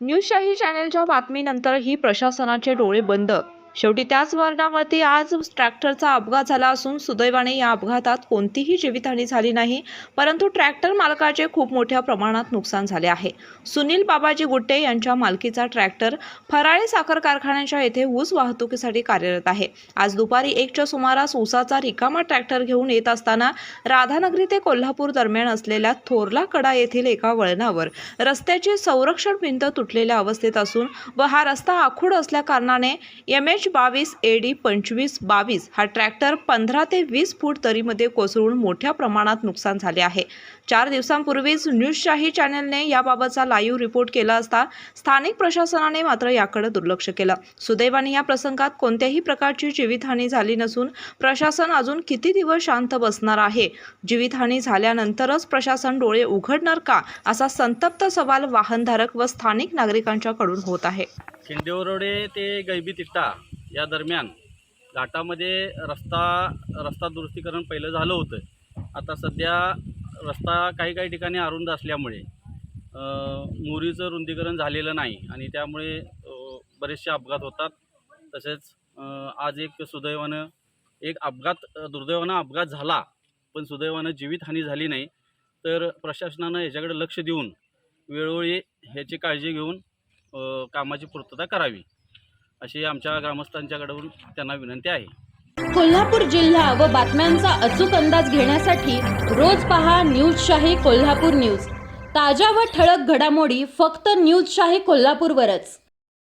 न्यूजशाही चॅनेलच्या बातमीनंतरही प्रशासनाचे डोळे बंद शेवटी त्याच वर्णावरती आज ट्रॅक्टरचा अपघात झाला असून सुदैवाने या अपघातात कोणतीही जीवितहानी झाली नाही परंतु ट्रॅक्टर मालकाचे खूप मोठ्या प्रमाणात नुकसान झाले आहे. सुनील बाबाजी गुट्टे यांच्या मालकीचा ट्रॅक्टर फराळे साखर कारखान्याच्या येथे ऊस वाहतुकीसाठी कार्यरत आहे. आज दुपारी एकच्या सुमारास ऊसाचा रिकामा ट्रॅक्टर घेऊन येत असताना राधानगरी ते कोल्हापूर दरम्यान असलेल्या थोरला कडा येथील एका वळणावर रस्त्याची संरक्षण भिंत तुटलेल्या अवस्थेत असून व हा रस्ता आखूड असल्या कारणाने एम एच बावीस ए डी पंचवीस बावीस हा ट्रॅक्टर पंधरा ते वीस फूट तरीमध्ये कोसळून मोठ्या प्रमाणात नुकसान झाले आहे. चार दिवसांपूर्वीच न्यूजशाही चॅनलने याबाबतचा लाईव्ह रिपोर्ट केला असता स्थानिक प्रशासनाने मात्र याकडे दुर्लक्ष केलं. सुदैवाने या प्रसंगात कोणत्याही प्रकारची जीवितहानी झाली नसून प्रशासन अजून किती दिवस शांत बसणार आहे? जीवितहानी झाल्यानंतरच प्रशासन डोळे उघडणार का? असा संतप्त सवाल वाहनधारक व स्थानिक नागरिकांच्याकडून होत आहे. शिंदेवरोडे ते गैबी तिट्टा. या दरम्यान घाटामध्ये रस्ता रस्ता दुरुस्तीकरण पहिलं झालं होतं. आता सध्या रस्ता काही काही ठिकाणी अरुंद असल्यामुळे मुरीचं मोरीचं रुंदीकरण झालेलं नाही आणि त्यामुळे बरेचसे अपघात होतात. तसेच आज एक सुदैवानं एक अपघात दुर्दैवानं अपघात झाला पण सुदैवानं जीवितहानी झाली नाही. तर प्रशासनानं याच्याकडे लक्ष देऊन वेळोवेळी ह्याची काळजी घेऊन कामाची पूर्तता करावी. अशी आमच्या ग्रामस्थांच्याकडून त्यांना विनंती आहे. कोल्हापूर जिल्हा व बातम्यांचा अचूक अंदाज घेण्यासाठी रोज पहा न्यूजशाही कोल्हापूर न्यूज. ताज्या व ठळक घडामोडी फक्त न्यूजशाही कोल्हापूरवरच.